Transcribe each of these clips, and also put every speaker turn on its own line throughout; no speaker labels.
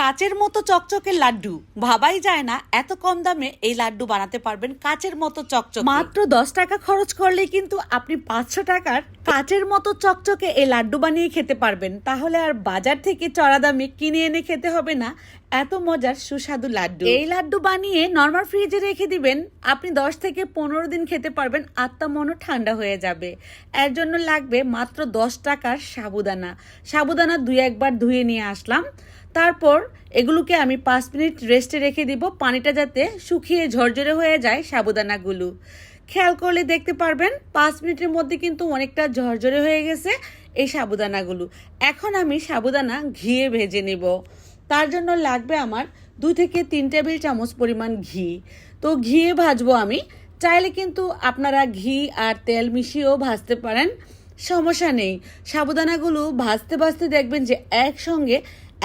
কাচের মতো চকচকে লাড্ডু। ভাবাই যায় না এত কম দামে এই লাড্ডু বানাতে পারবেন কাচের মতো চকচক। মাত্র দশ টাকা খরচ করলেই কিন্তু আপনি পাঁচশো টাকার কাচের মতো চকচকে এই লাড্ডু বানিয়ে খেতে পারবেন। তাহলে আর বাজার থেকে চড়া দামে কিনে এনে খেতে হবে না। এত মজার সুস্বাদু লাড্ডু। এই লাড্ডু বানিয়ে নর্মাল ফ্রিজে রেখে দিবেন। আপনি দশ থেকে পনেরো দিন খেতে পারবেন, আত্মা মনও ঠান্ডা হয়ে যাবে। এর জন্য লাগবে মাত্র দশ টাকার সাবুদানা। সাবুদানা দুই একবার ধুয়ে নিয়ে আসলাম। তারপর এগুলোকে আমি পাঁচ মিনিট রেস্টে রেখে দিব। পানিটা যাতে শুকিয়ে ঝরঝরে হয়ে যায় সাবুদানাগুলো। খেয়াল করলে দেখতে পারবেন, পাঁচ মিনিটের মধ্যে কিন্তু অনেকটা ঝরঝরে হয়ে গেছে এই সাবুদানাগুলো। এখন আমি সাবুদানা ঘিয়ে ভেজে নেব। তার জন্য লাগবে আমার দু থেকে তিন টেবিল চামচ পরিমাণ ঘি। তো ঘিয়ে ভাজবো আমি। চাইলে কিন্তু আপনারা ঘি আর তেল মিশিয়েও ভাজতে পারেন। সমস্যা নেই। সাবুদানাগুলো ভাজতে ভাজতে দেখবেন যে একসঙ্গে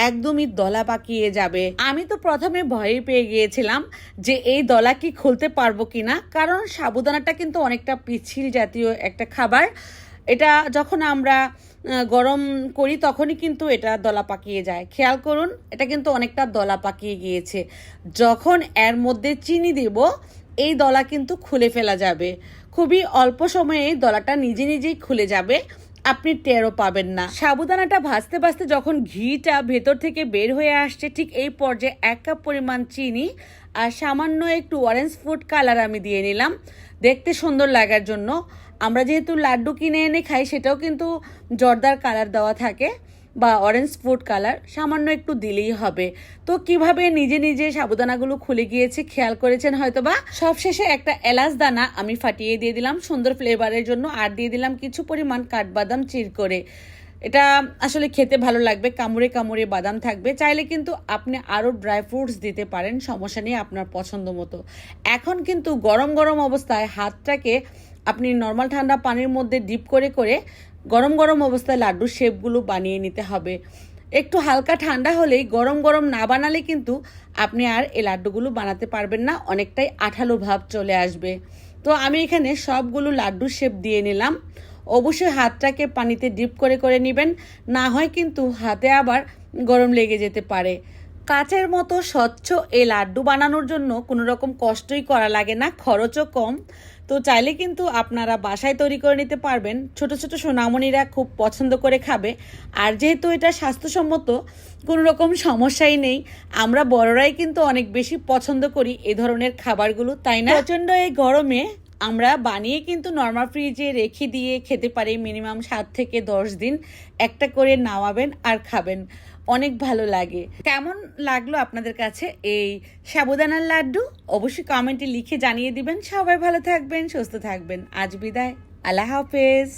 একদমই দলা পাকিয়ে যাবে। আমি তো প্রথমে ভয়ে পেয়ে গিয়েছিলাম যে এই দলা কি খুলতে পারব কিনা, কারণ সাবুদানাটা কিন্তু অনেকটা পিছিল জাতীয় একটা খাবার। এটা যখন আমরা গরম করি তখনই কিন্তু এটা দলা পাকিয়ে যায়। খেয়াল করুন, এটা কিন্তু অনেকটা দলা পাকিয়ে গিয়েছে। যখন এর মধ্যে চিনি দেব, এই দলা কিন্তু খুলে ফেলা যাবে। খুবই অল্প সময়ে দলাটা নিজে নিজেই খুলে যাবে। আপনি টেরও পাবেন না। সাবুদানাটা ভাজতে ভাজতে যখন ঘিটা ভেতর থেকে বের হয়ে আসছে, ঠিক এই পর্যায়ে এক কাপ পরিমাণ চিনি আর সামান্য একটু অরেঞ্জ ফুড কালার আমি দিয়ে নিলাম। দেখতে সুন্দর লাগার জন্য। আমরা যেহেতু লাড্ডু কিনে এনে খাই, সেটাও কিন্তু জর্দার কালার দেওয়া থাকে। বা অরেঞ্জ ফুড কালার সামান্য একটু দিলেই হবে। তো কীভাবে নিজে নিজে সাবুদানাগুলো খুলে গিয়েছে খেয়াল করেছেন হয়তো বা সবশেষে একটা এলাচ দানা আমি ফাটিয়ে দিয়ে দিলাম, সুন্দর ফ্লেভারের জন্য, আর দিয়ে দিলাম কিছু পরিমাণ কাঠবাদাম চির করে। এটা আসলে খেতে ভালো লাগবে, কামড়ে কামড়ে বাদাম থাকবে। চাইলে কিন্তু আপনি আরও ড্রাই ফ্রুটস দিতে পারেন, সমস্যা নেই আপনার পছন্দ মতো। এখন কিন্তু গরম গরম অবস্থায় হাতটাকে আপনি নর্মাল ঠান্ডা পানির মধ্যে ডিপ করে করে গরম গরম অবস্থায় লাড্ডুর শেপগুলো বানিয়ে নিতে হবে। একটু হালকা ঠান্ডা হলেই গরম গরম না বানালে কিন্তু আপনি আর এই লাড্ডুগুলো বানাতে পারবেন না, অনেকটাই আঠালো ভাব চলে আসবে। তো আমি এখানে সবগুলো লাড্ডুর শেপ দিয়ে নিলাম। অবশ্যই হাতটাকে পানিতে ডিপ করে করে নেবেন। না হয় কিন্তু হাতে আবার গরম লেগে যেতে পারে। কাচের মতো স্বচ্ছ এই লাড্ডু বানানোর জন্য কোনো রকম কষ্টই করা লাগে না, খরচও কম। তো চাইলে কিন্তু আপনারা বাসায় তৈরি করে নিতে পারবেন। ছোট ছোট সোনামণিরা খুব পছন্দ করে খাবে। আর যেহেতু এটা স্বাস্থ্যসম্মত, কোনো রকম সমস্যাই নেই। আমরা বড়রাই কিন্তু অনেক বেশি পছন্দ করি এ ধরনের খাবারগুলো, তাই না? প্রচণ্ড এই গরমে আমরা বানিয়ে কিন্তু নর্মাল ফ্রিজে রেখে দিয়ে খেতে পারি মিনিমাম সাত থেকে দশ দিন। একটা করে নামাবেন আর খাবেন। অনেক ভালো লাগে। কেমন লাগল আপনাদের কাছে এই সাবুদানার লাড্ডু? অবশ্যই কমেন্টে লিখে জানিয়ে দিবেন। সবাই ভালো থাকবেন, সুস্থ থাকবেন। আজ বিদায়। আল্লাহ হাফেজ।